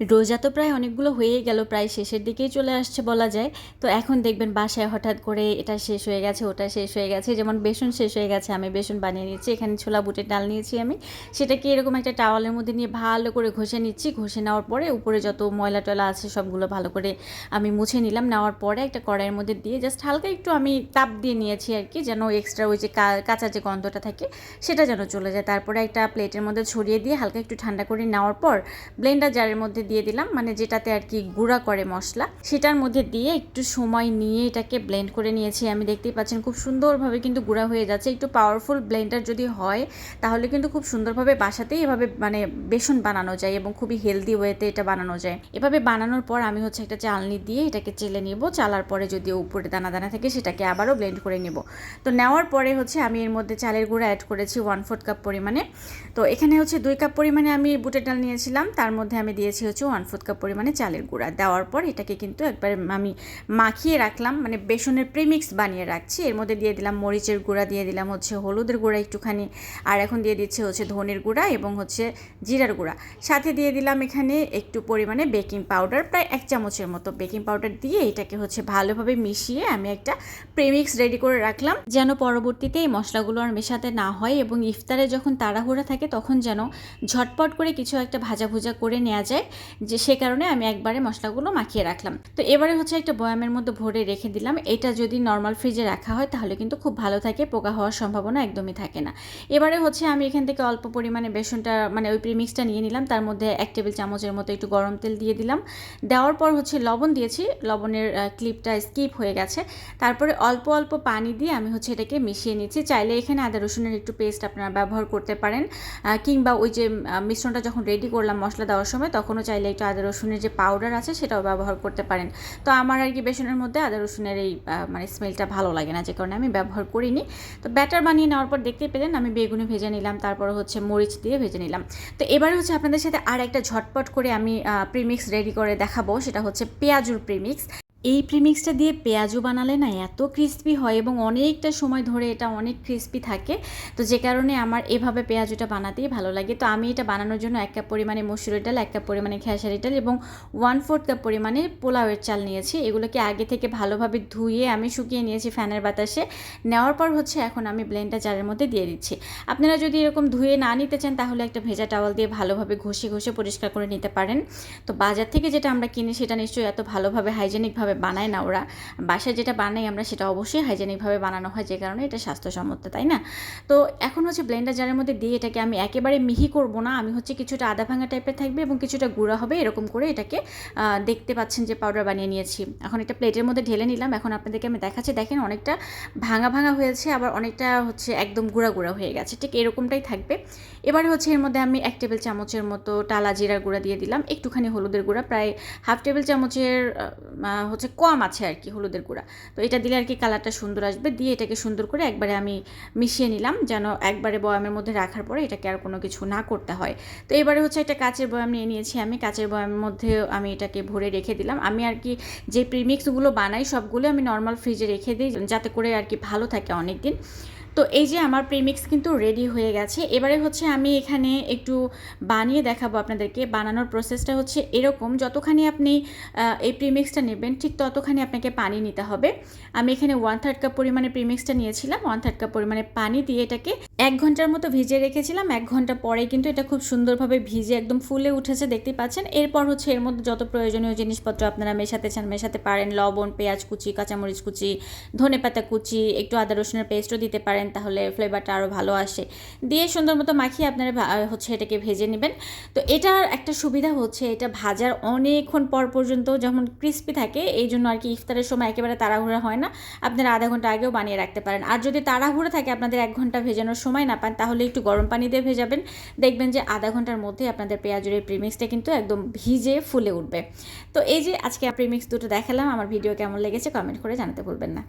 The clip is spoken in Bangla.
রোজা তো প্রায় অনেকগুলো হয়েই গেল, প্রায় শেষের দিকেই চলে আসছে বলা যায়। তো এখন দেখবেন বাসায় হঠাৎ করে এটা শেষ হয়ে গেছে, ওটা শেষ হয়ে গেছে, যেমন বেসন শেষ হয়ে গেছে, আমি বেসন বানিয়ে নিচ্ছি এখানে ছোলা বুটের ডাল নিয়েছি আমি। সেটাকে এরকম একটা টাওয়ালের মধ্যে নিয়ে ভালো করে ঘষে নিচ্ছি, ঘষে নেওয়ার পরে উপরে যত ময়লা টয়লা আছে সবগুলো ভালো করে আমি মুছে নিলাম, নেওয়ার পরে একটা কড়াইয়ের মধ্যে দিয়ে জাস্ট হালকা একটু আমি তাপ দিয়ে নিয়েছি আর কি, যেন এক্সট্রা ওই যে কাঁচা যে গন্ধটা থাকে সেটা যেন চলে যায়। তারপরে একটা প্লেটের মধ্যে ছড়িয়ে দিয়ে হালকা একটু ঠান্ডা করে নেওয়ার পর ব্লেন্ডার জারের মধ্যে দিয়ে দিলাম মানে যেটাতে আর কি গুঁড়া করে মশলা। সেটার মধ্যে দিয়ে একটু সময় নিয়ে এটাকে ব্লেন্ড করে নিয়েছি। আমি দেখতেই পাচ্ছেন খুব সুন্দরভাবে কিন্তু গুঁড়া হয়ে যাচ্ছে। একটু পাওয়ারফুল ব্লেন্ডার যদি হয়, তাহলে কিন্তু খুব সুন্দরভাবে বাসাতেই এভাবে মানে বেসন বানানো যায় এবং খুবই হেলদি ওয়েতে এটা বানানো যায়। এভাবে বানানোর পর আমি হচ্ছে একটা চালনি দিয়ে এটাকে চেলে নিব। চালার পরে যদি উপরে দানা দানা থাকে, সেটাকে আবারও ব্লেন্ড করে নিব। তো নেওয়ার পরে হচ্ছে আমি এর মধ্যে চালের গুঁড়া অ্যাড করেছি ওয়ান ফোর্থ কাপ পরিমাণে। তো এখানে হচ্ছে দুই কাপ পরিমাণে আমি বুটের ডাল নিয়েছিলাম। তার মধ্যে আমি দিয়েছি হচ্ছে ওয়ান ফোর্থ কাপ পরিমাণে চালের গুঁড়া। দেওয়ার পর এটাকে কিন্তু একবার আমি মাখিয়ে রাখলাম মানে বেসনের প্রিমিক্স বানিয়ে রাখছি। এর মধ্যে দিয়ে দিলাম মরিচের গুঁড়া, দিয়ে দিলাম হচ্ছে হলুদের গুঁড়া একটুখানি, আর এখন দিয়ে দিচ্ছে হচ্ছে ধনের গুঁড়া এবং হচ্ছে জিরার গুঁড়া। সাথে দিয়ে দিলাম এখানে একটু পরিমাণে বেকিং পাউডার, প্রায় এক চামচের মতো বেকিং পাউডার দিয়ে এটাকে হচ্ছে ভালোভাবে মিশিয়ে আমি একটা প্রেমিক্স রেডি করে রাখলাম, যেন পরবর্তীতে এই মশলাগুলো আর মেশাতে না হয় এবং ইফতারে যখন তাড়াহুড়া থাকে তখন যেন ঝটপট করে কিছু একটা ভাজা ভুজা করে নেওয়া যায়। যে সে কারণে আমি একবারে মশলাগুলো মাখিয়ে রাখলাম। তো এবারে হচ্ছে একটা বয়ামের মধ্যে ভরে রেখে দিলাম। এটা যদি নর্মাল ফ্রিজে রাখা হয়, তাহলে কিন্তু খুব ভালো থাকে, পোকা হওয়ার সম্ভাবনা একদমই থাকে না। এবারে হচ্ছে আমি এখান থেকে অল্প পরিমাণে বেসনটা মানে ওই প্রিমিক্সটা নিয়ে নিলাম। তার মধ্যে এক টেবিল চামচের মতো একটু গরম তেল দিয়ে দিলাম। দেওয়ার পর হচ্ছে লবণ দিয়েছি। লবণের ক্লিপটা স্কিপ হয়ে গেছে। তারপরে অল্প অল্প পানি দিয়ে আমি হচ্ছে এটাকে মিশিয়ে নিচ্ছি। চাইলে এখানে আদা রসুনের একটু পেস্ট আপনারা ব্যবহার করতে পারেন। কিংবা ওই যে মিশ্রণটা যখন রেডি করলাম মশলা দেওয়ার সময়, তখনও চাইলে একটু আদা রসুনের যে পাউডার আছে সেটাও ব্যবহার করতে পারেন। তো আমার আর কি বেসনের মধ্যে আদা রসুনের এই মানে স্মেলটা ভালো লাগে না, যে কারণে আমি ব্যবহার করিনি। তো ব্যাটার বানিয়ে নেওয়ার পর দেখতে পেলেন আমি বেগুনি ভেজে নিলাম, তারপর হচ্ছে মরিচ দিয়ে ভেজে নিলাম। তো এবার হচ্ছে আপনাদের সাথে আর একটা ঝটপট করে আমি প্রিমিক্স রেডি করে দেখাবো, সেটা হচ্ছে পেঁয়াজুর প্রিমিক্স এই প্রিমিক্সটা দিয়ে পেঁয়াজও বানালে না এত ক্রিস্পি হয় এবং অনেকটা সময় ধরে এটা অনেক ক্রিস্পি থাকে। তো যে কারণে আমার এভাবে পেঁয়াজুটা বানাতেই ভালো লাগে। তো আমি এটা বানানোর জন্য এক কাপ পরিমাণে মসুরের ডাল, এক কাপ পরিমাণে খেসারি ডাল এবং ওয়ান ফোর্থ কাপ পরিমাণে পোলাওয়ের চাল নিয়েছি। এগুলোকে আগে থেকে ভালোভাবে ধুয়ে আমি শুকিয়ে নিয়েছি ফ্যানের বাতাসে। নেওয়ার পর হচ্ছে এখন আমি ব্লেন্ডার জারের মধ্যে দিয়ে দিচ্ছি। আপনারা যদি এরকম ধুয়ে না নিতে চান তাহলে একটা ভেজা টাওয়াল দিয়ে ভালোভাবে ঘষে ঘষে পরিষ্কার করে নিতে পারেন। তো বাজার থেকে যেটা আমরা কিনি সেটা নিশ্চয়ই এত ভালোভাবে হাইজেনিকভাবে বানায় না ওরা। বাসায় যেটা বানাই আমরা সেটা অবশ্যই হাইজেনিকভাবে বানানো হয়, যে কারণে এটা স্বাস্থ্যসম্মত, তাই না? তো এখন হচ্ছে ব্লেন্ডার জারের মধ্যে দিয়ে এটাকে আমি একেবারে মিহি করব না, আমি হচ্ছে কিছুটা আদা ভাঙা টাইপের থাকবে এবং কিছুটা গুঁড়া হবে, এরকম করে এটাকে দেখতে পাচ্ছেন যে পাউডার বানিয়ে নিয়েছি। এখন একটা প্লেটের মধ্যে ঢেলে নিলাম, এখন আপনাদেরকে আমি দেখাচ্ছি, দেখেন অনেকটা ভাঙা ভাঙা হয়েছে, আবার অনেকটা হচ্ছে একদম গুঁড়া গুঁড়া হয়ে গেছে, ঠিক এরকমটাই থাকবে। এবারে হচ্ছে এর মধ্যে আমি এক টেবিল চামচের মতো টালা জিরার গুঁড়া দিয়ে দিলাম, একটুখানি হলুদের গুঁড়া, প্রায় হাফ টেবিল চামচের হচ্ছে কম আছে আর কি, হলুদের গুঁড়া। তো এটা দিলে আর কি কালারটা সুন্দর আসবে। দিয়ে এটাকে সুন্দর করে একবারে আমি মিশিয়ে নিলাম, যেন একবারে বয়ামের মধ্যে রাখার পরে এটাকে আর কোনো কিছু না করতে হয়। তো এবারে হচ্ছে একটা কাঁচের বয়াম নিয়ে নিয়েছি আমি। কাঁচের বয়ামের মধ্যে আমি এটাকে ভরে রেখে দিলাম। আমি আর কি যে প্রিমিক্সগুলো বানাই, সবগুলো আমি নর্মাল ফ্রিজে রেখে দিই, যাতে করে আর কি ভালো থাকে অনেক দিন তো এই যে আমার প্রিমিক্স কিন্তু রেডি হয়ে গেছে। এবারে হচ্ছে আমি এখানে একটু বানিয়ে দেখাবো আপনাদেরকে। বানানোর প্রসেসটা হচ্ছে এরকম, যতখানি আপনি এই প্রিমিক্সটা নেবেন, ঠিক ততখানি আপনাকে পানি নিতে হবে। আমি এখানে ওয়ান থার্ড কাপ পরিমাণে প্রিমিক্সটা নিয়েছিলাম। ওয়ান থার্ড কাপ পরিমাণে পানি দিয়ে এটাকে এক ঘণ্টার মতো ভিজিয়ে রেখেছিলাম। এক ঘণ্টা পরে কিন্তু এটা খুব সুন্দরভাবে ভিজে একদম ফুলে উঠেছে দেখতে পাচ্ছেন। এরপর হচ্ছে এর মধ্যে যত প্রয়োজনীয় জিনিসপত্র আপনারা মেশাতে চান, মেশাতে পারেন। লবণ, পেঁয়াজ কুচি, কাঁচামরিচ কুচি, ধনেপাতা কুচি, একটু আদা রসুনের পেস্টও দিতে পারেন। তাহলে ফ্লেভারটা আরও ভালো আসে। দিয়ে সুন্দর মতো মাখিয়ে আপনারা হচ্ছে এটাকে ভেজে নেবেন। তো এটার একটা সুবিধা হচ্ছে এটা ভাজার অনেকক্ষণ পর পর্যন্ত যখন ক্রিস্পি থাকে, এই জন্য আর কি ইফতারের সময় একেবারে তাড়াহুড়া হয় না। আপনারা আধা ঘণ্টা আগেও বানিয়ে রাখতে পারেন। আর যদি তাড়াহুড়া থাকে আপনাদের এক ঘণ্টা ভেজানোর সময় না পান, তাহলে একটু গরম পানি দিয়ে ভেজাবেন। দেখবেন যে আধা ঘণ্টার মধ্যে আপনাদের পেঁয়াজের প্রিমিক্সটা কিন্তু একদম ভিজে ফুলে উঠবে। তো এই যে আজকে প্রিমিক্স দুটো দেখালাম, আমার ভিডিও কেমন লেগেছে কমেন্ট করে জানাতে ভুলবেন না।